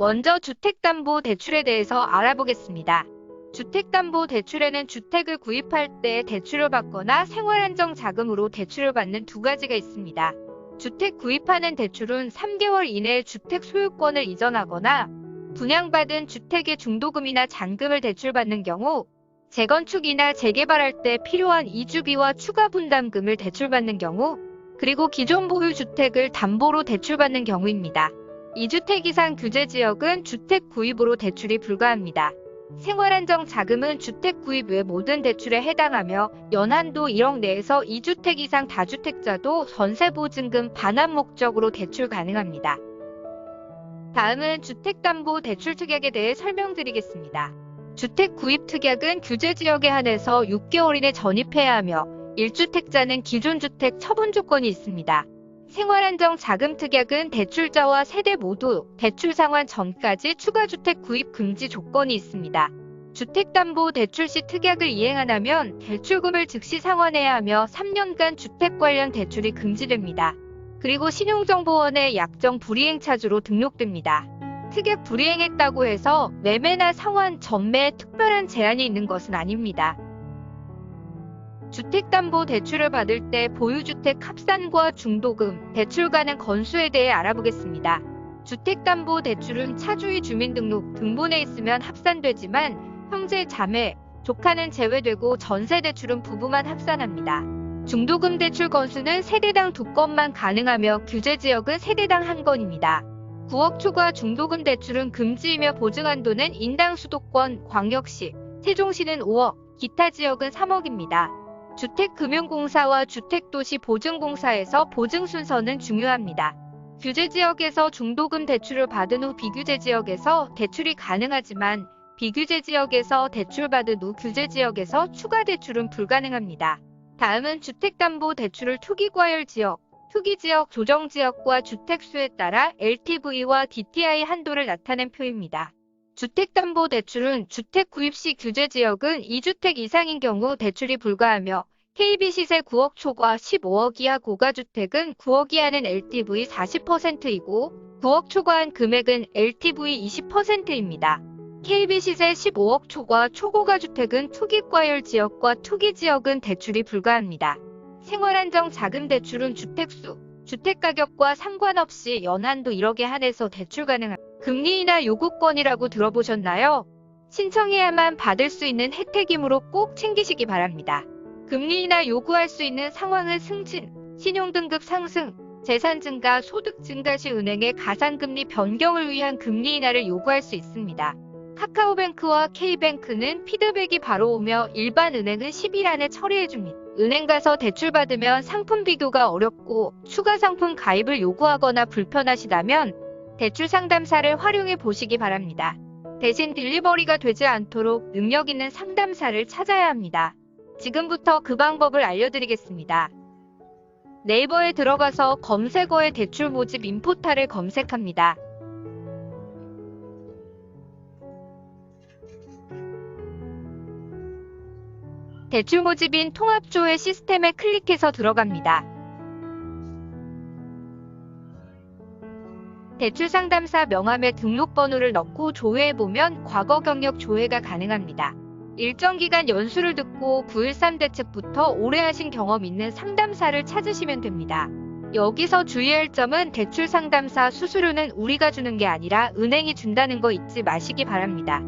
먼저 주택담보대출에 대해서 알아보겠습니다. 주택담보대출에는 주택을 구입할 때 대출을 받거나 생활안정 자금으로 대출을 받는 두 가지가 있습니다. 주택 구입하는 대출은 3개월 이내에 주택 소유권을 이전하거나 분양받은 주택의 중도금이나 잔금을 대출받는 경우 재건축이나 재개발할 때 필요한 이주비와 추가 분담금을 대출받는 경우 그리고 기존 보유 주택을 담보로 대출받는 경우입니다. 2주택 이상 규제 지역은 주택 구입으로 대출이 불가합니다. 생활안정 자금은 주택 구입 외 모든 대출에 해당하며 연한도 1억 내에서 2주택 이상 다주택자도 전세보증금 반환 목적으로 대출 가능합니다. 다음은 주택담보대출 특약에 대해 설명드리겠습니다. 주택 구입 특약은 규제 지역에 한해서 6개월 이내 전입해야 하며 1주택자는 기존 주택 처분 조건이 있습니다. 생활안정 자금 특약은 대출자와 세대 모두 대출 상환 전까지 추가 주택 구입 금지 조건이 있습니다. 주택담보대출 시 특약을 이행하려면 대출금을 즉시 상환해야 하며 3년간 주택 관련 대출이 금지됩니다. 그리고 신용정보원에 약정 불이행 차주로 등록됩니다. 특약 불이행했다고 해서 매매나 상환, 전매에 특별한 제한이 있는 것은 아닙니다. 주택담보대출을 받을 때 보유주택 합산과 중도금, 대출 가능 건수에 대해 알아보겠습니다. 주택담보대출은 차주의 주민등록 등본에 있으면 합산되지만 형제, 자매, 조카는 제외되고 전세대출은 부부만 합산합니다. 중도금 대출 건수는 세대당 두 건만 가능하며 규제 지역은 세대당 한 건입니다. 9억 초과 중도금 대출은 금지이며 보증한도는 인당 수도권, 광역시, 세종시는 5억, 기타 지역은 3억입니다. 주택금융공사와 주택도시보증공사에서 보증 순서는 중요합니다. 규제 지역에서 중도금 대출을 받은 후 비규제 지역에서 대출이 가능하지만 비규제 지역에서 대출받은 후 규제 지역에서 추가 대출은 불가능합니다. 다음은 주택담보대출을 투기과열 지역, 투기지역 조정지역과 주택수에 따라 LTV와 DTI 한도를 나타낸 표입니다. 주택담보대출은 주택 구입 시 규제 지역은 2주택 이상인 경우 대출이 불가하며 KB 시세 9억 초과 15억 이하 고가주택은 9억 이하는 LTV 40%이고 9억 초과한 금액은 LTV 20%입니다. KB 시세 15억 초과 초고가 주택은 투기과열 지역과 투기 지역은 대출이 불가합니다. 생활안정 자금 대출은 주택수, 주택가격과 상관없이 연한도 1억에 한해서 대출 가능합니다. 금리나 요구권이라고 들어보셨나요? 신청해야만 받을 수 있는 혜택이므로 꼭 챙기시기 바랍니다. 금리나 요구할 수 있는 상황은 승진, 신용등급 상승, 재산 증가, 소득 증가 시 은행의 가산금리 변경을 위한 금리 인하를 요구할 수 있습니다. 카카오뱅크와 K뱅크는 피드백이 바로 오며 일반 은행은 10일 안에 처리해줍니다. 은행 가서 대출 받으면 상품 비교가 어렵고 추가 상품 가입을 요구하거나 불편하시다면 대출 상담사를 활용해 보시기 바랍니다. 대신 딜리버리가 되지 않도록 능력 있는 상담사를 찾아야 합니다. 지금부터 그 방법을 알려드리겠습니다. 네이버에 들어가서 검색어에 대출 모집 인포탈을 검색합니다. 대출 모집인 통합조회 시스템에 클릭해서 들어갑니다. 대출 상담사 명함에 등록번호를 넣고 조회해보면 과거 경력 조회가 가능합니다. 일정 기간 연수를 듣고 913 대책부터 오래 하신 경험 있는 상담사를 찾으시면 됩니다. 여기서 주의할 점은 대출 상담사 수수료는 우리가 주는 게 아니라 은행이 준다는 거 잊지 마시기 바랍니다.